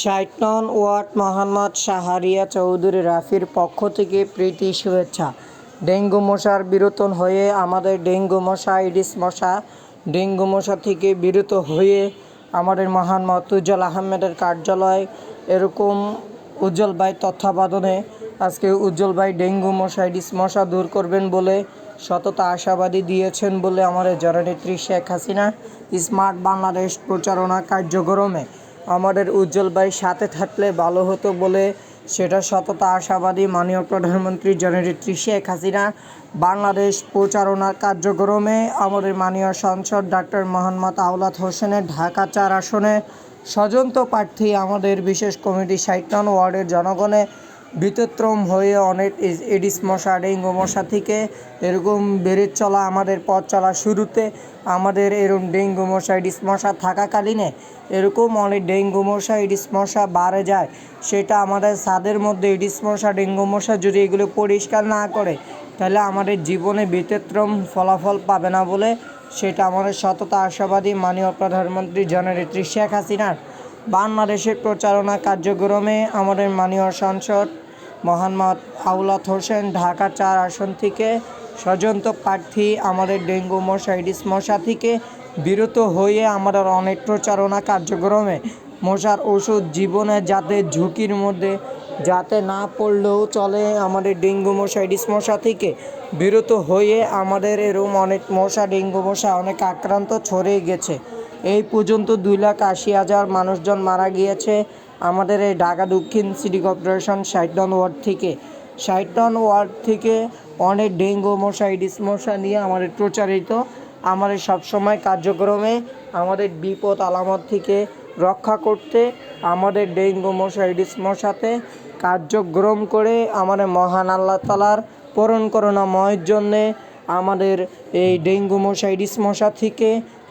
ষাট নং ওয়ার্ড মোহাম্মদ শাহরিয়া চৌধুরী রাফির পক্ষ থেকে প্রীতি শুভেচ্ছা। ডেঙ্গু মশার বিরতন হয়ে আমাদের ডেঙ্গু মশা, ইডিস মশা, ডেঙ্গু মশা থেকে বিরত হয়ে আমাদের মহান মতুজ্জাল আহমেদের কার্যালয়, এরকম উজ্জ্বল ভাই তত্ত্বাবধানে আজকে উজ্জ্বল ভাই ডেঙ্গু মশা, ইডিস মশা দূর করবেন বলে সততা, আশাবাদী দিয়েছেন বলে আমাদের জননেত্রী শেখ হাসিনা স্মার্ট বাংলাদেশ প্রচারণা কার্যক্রমে। আমাদের উজ্জ্বল ভাই সাথে থাকলে ভালো হতো বলে সেটা সততা, আশাবাদী মাননীয় প্রধানমন্ত্রী জননেত্রী শেখ হাসিনা। বাংলাদেশ প্রচারণা কার্যক্রমে আমাদের মাননীয় সাংসদ ডাক্তার মোহাম্মদ আওলাদ হোসেনের ঢাকা চার আসনে স্বজন্ত প্রার্থী আমাদের বিশেষ কমিটি সাইটন ওয়ার্ডের জনগণে বিতত্রম হয়ে অনেক এডিস মশা, ডেঙ্গু মশা থেকে এরকম বেড়ে চলা আমাদের পথ চলা শুরুতে আমাদের এরকম ডেঙ্গু মশা, এডিস মশা থাকাকালীনে এরকম অনেক ডেঙ্গু মশা, এডিস মশা বাড়ে যায়। সেটা আমাদের ছাদের মধ্যে এডিস মশা, ডেঙ্গু মশা যদি এগুলো পরিষ্কার না করে, তাহলে আমাদের জীবনে ব্যতিক্রম ফলাফল পাবে না বলে সেটা আমাদের সততা, আশাবাদী মাননীয় প্রধানমন্ত্রী জননেত্রী শেখ হাসিনার। বাংলাদেশের প্রচারণা কার্যক্রমে আমাদের মাননীয় সাংসদ মোহাম্মদ আউলাত হোসেন, ঢাকা চার আসন থেকে স্বজন্ত প্রার্থী আমাদের ডেঙ্গু মশা ইডিস মশা থেকে বিরত হয়ে আমাদের অনেক প্রচারণা কার্যক্রমে মশার ওষুধ জীবনে যাতে ঝুঁকির মধ্যে যাতে না পড়লেও চলে আমাদের ডেঙ্গু মশা ইডিস মশা থেকে বিরত হয়ে আমাদের এরকম অনেক মশা, ডেঙ্গু মশা অনেক আক্রান্ত ছড়িয়ে গেছে। এই পর্যন্ত দুই লাখ আশি হাজার মানুষজন মারা গিয়েছে। আমাদের এই ঢাকা দক্ষিণ সিটি কর্পোরেশন ষাট নং ওয়ার্ড থেকে ষাট নং ওয়ার্ড থেকে অনেক ডেঙ্গু মশা ইডিস মশা নিয়ে আমাদের প্রচারিত। আমাদের সবসময় কার্যক্রমে আমাদের বিপদ আলামত থেকে রক্ষা করতে, আমাদের ডেঙ্গু মশা ইডিস মশাতে কার্যক্রম করে আমাদের মহান আল্লাহ তালার পূরণ করুণাময়ের জন্যে আমাদের এই ডেঙ্গু মশা ইডিস মশা থেকে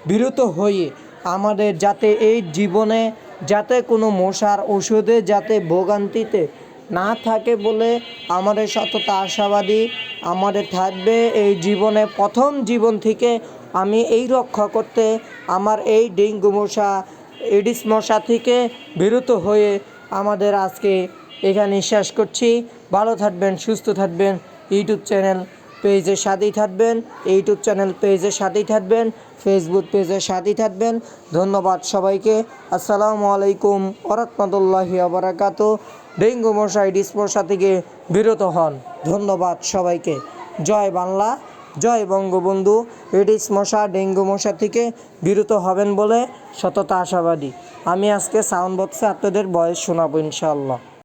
বিরত হয়ে আমাদের যাতে এই জীবনে যাতে কোনো মশার ওষুধে যাতে ভোগান্তিতে না থাকে বলে আমাদের সততা আশাবাদী, আমাদের থাকবে এই জীবনে প্রথম জীবন থেকে আমি এই রক্ষা করতে আমার এই ডেঙ্গু মশা, এডিস মশা থেকে বিরত হয়ে আমাদের আজকে এখানে শেষ করছি। ভালো থাকবেন, সুস্থ থাকবেন। ইউটিউব চ্যানেল পেজের সাথেই থাকবেন, ইউটিউব চ্যানেল পেজের সাথেই থাকবেন ফেসবুক পেজের সাথেই থাকবেন। ধন্যবাদ সবাইকে। আসসালামু আলাইকুম ওরহমতুল্লাহি আবরাকাত ডেঙ্গু মশা ইডিস মশা থেকে বিরত হন। ধন্যবাদ সবাইকে। জয় বাংলা, জয় বঙ্গবন্ধু। এডিস মশা, ডেঙ্গু মশা থেকে বিরত হবেন বলে সততা আশাবাদী। আমি আজকে সাউন্ড বক্সে আপনাদের বয়স শোনাবো ইনশাআল্লাহ।